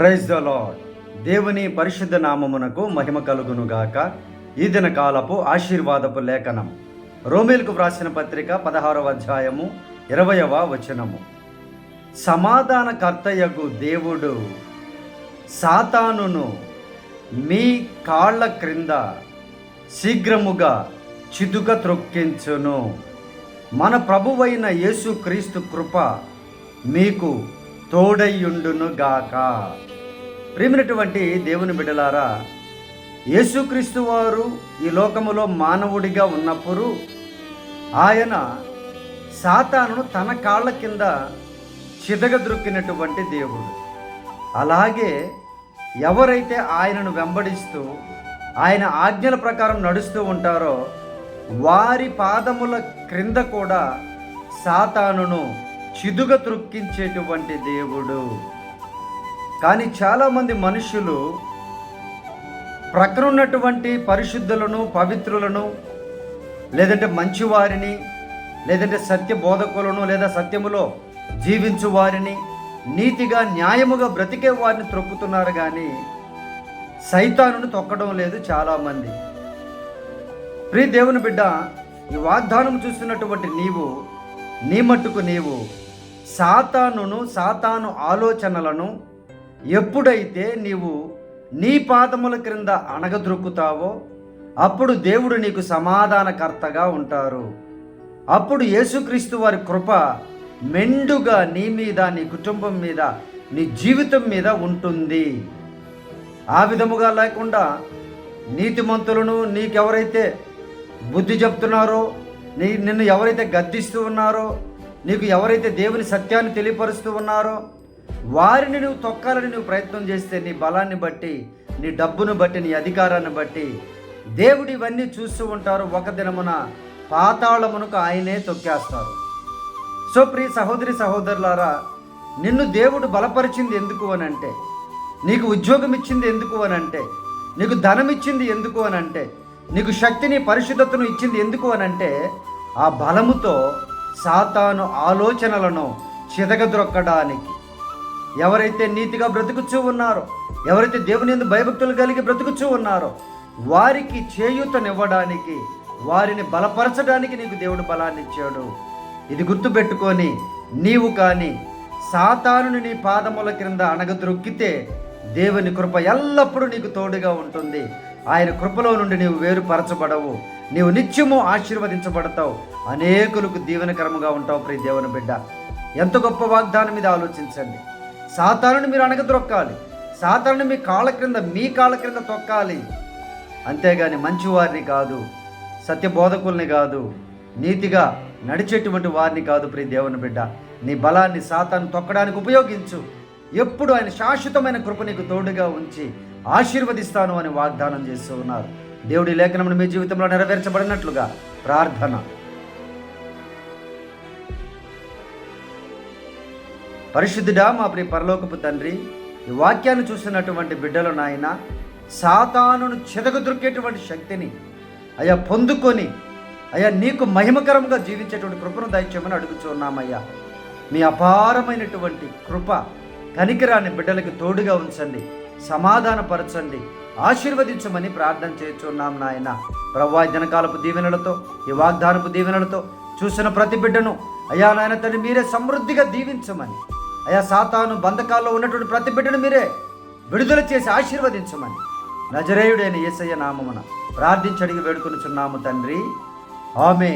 Praise the lord దేవుని పరిశుద్ధ నామమునకు మహిమ కలుగును గాక ఈ దిన కాలపు ఆశీర్వాదపు లేఖనం. రోమిల్కు వ్రాసిన పత్రిక పదహారవ అధ్యాయము ఇరవయవ వచనము. సమాధానకర్తయగు దేవుడు సాతానును మీ కాళ్ళ క్రింద శీఘ్రముగా చిదుక త్రొక్కించును. మన ప్రభువైన యేసుక్రీస్తు కృప మీకు తోడయ్యుండును గాక ప్రేమినటువంటి దేవుని బిడ్డలారా యేసుక్రీస్తు వారు ఈ లోకములో మానవుడిగా ఉన్నప్పుడు ఆయన సాతానును తన కాళ్ళ కింద చిదగద్రొక్కినటువంటి దేవుడు. అలాగే ఎవరైతే ఆయనను వెంబడిస్తూ ఆయన ఆజ్ఞల ప్రకారం నడుస్తూ ఉంటారో వారి పాదముల క్రింద కూడా సాతానును చిదుగ త్రుక్కించేటువంటి దేవుడు. కానీ చాలామంది మనుషులు ప్రక్కన ఉన్నటువంటి పరిశుద్ధులను పవిత్రులను లేదంటే మంచివారిని లేదంటే సత్య బోధకులను లేదా సత్యములో జీవించు వారిని నీతిగా న్యాయముగా బ్రతికే వారిని త్రొక్కుతున్నారు కానీ సైతానును తొక్కడం లేదు చాలామంది. ప్రియ దేవుని బిడ్డ ఈ వాగ్దానం చూస్తున్నటువంటి నీవు నీ మట్టుకు నీవు సాతానును సాతాను ఆలోచనలను ఎప్పుడైతే నీవు నీ పాదముల క్రింద అణగద్రొక్కుతావో అప్పుడు దేవుడు నీకు సమాధానకర్తగా ఉంటారు. అప్పుడు యేసుక్రీస్తు వారి కృప మెండుగా నీ మీద నీ కుటుంబం మీద నీ జీవితం మీద ఉంటుంది. ఆ విధముగా లేకుండా నీతిమంతులను నీకెవరైతే బుద్ధి చెప్తున్నారో నీ నిన్ను ఎవరైతే గద్దిస్తూ ఉన్నారో నీకు ఎవరైతే దేవుని సత్యాన్ని తెలియపరుస్తూ ఉన్నారో వారిని నువ్వు తొక్కాలని నువ్వు ప్రయత్నం చేస్తే నీ బలాన్ని బట్టి నీ డబ్బును బట్టి నీ అధికారాన్ని బట్టి దేవుడు ఇవన్నీ చూస్తూ ఉంటారు. ఒక దినమున పాతాళమునకు ఆయనే తొక్కేస్తారు. సో ప్రియ సహోదరి సహోదరులారా నిన్ను దేవుడు బలపరిచింది ఎందుకు అని అంటే నీకు ఉద్యోగం ఇచ్చింది ఎందుకు అని అంటే నీకు ధనం ఇచ్చింది ఎందుకు అని అంటే నీకు శక్తిని పరిశుద్ధతను ఇచ్చింది ఎందుకు అని అంటే ఆ బలముతో సాతాను ఆలోచనలను చితగద్రొక్కడానికి ఎవరైతే నీతిగా బ్రతుకుచూ ఉన్నారో ఎవరైతే దేవుని ఎందు భయభక్తులు కలిగి బ్రతుకుచూ ఉన్నారో వారికి చేయూతనివ్వడానికి వారిని బలపరచడానికి నీకు దేవుడు బలాన్ని ఇచ్చాడు ఇది గుర్తుపెట్టుకొని నీవు కానీ సాతానుని నీ పాదముల క్రింద అణగద్రొక్కితే దేవుని కృప ఎల్లప్పుడూ నీకు తోడుగా ఉంటుంది. ఆయన కృపలో నుండి నీవు వేరుపరచబడవు. నీవు నిత్యము ఆశీర్వదించబడతావు. అనేకులకు దీవెనకరముగా ఉంటావు ప్రియ దేవుని బిడ్డ. ఎంత గొప్ప వాగ్దానం మీద ఆలోచించండి. సాతానుని మీరు అణగద్రొక్కాలి సాతానుని మీ కాళ్ళ క్రింద మీ కాళ్ళ క్రింద తొక్కాలి. అంతేగాని మంచివారిని కాదు సత్యబోధకుల్ని కాదు నీతిగా నడిచేటువంటి వారిని కాదు ప్రియ దేవుని బిడ్డ. నీ బలాన్ని సాతాను తొక్కడానికి ఉపయోగించు. ఎప్పుడు ఆయన శాశ్వతమైన కృప నీకు తోడుగా ఉంచి ఆశీర్వదిస్తాను అని వాగ్దానం చేస్తూ ఉన్నారు. దేవుడి లేఖనమును మీ జీవితంలో నెరవేర్చబడినట్లుగా ప్రార్థన. పరిశుద్ధుడా మా ప్రియ పరలోకపు తండ్రి ఈ వాక్యాన్ని చూస్తున్నటువంటి బిడ్డలు నాయన సాతానును చెదగదొరికేటువంటి శక్తిని అయ్యా పొందుకొని అయ్యా నీకు మహిమకరంగా జీవించేటువంటి కృపను దయచేయమని అడుగుచున్నామయ్యా మీ అపారమైనటువంటి కృప కనికరాన్ని బిడ్డలకు తోడుగా ఉంచండి. సమాధానపరచండి. ఆశీర్వదించమని ప్రార్థన చేస్తున్నాం నాయన. ప్రవ్వా జనకాలపు దినకాలపు దీవెనలతో ఈ వాగ్దానపు దీవెనలతో చూసిన ప్రతి బిడ్డను అయ్యా నాయన తండ్రి మీరే సమృద్ధిగా దీవించమని. అయా సాతాను బంధకాల్లో ఉన్నటువంటి ప్రతి బిడ్డను మీరే విడుదల చేసి ఆశీర్వదించమని. నజరేయుడైన ఏసయ్య నామమున ప్రార్థించడిగి వేడుకొనుచున్నాము తండ్రి. ఆమె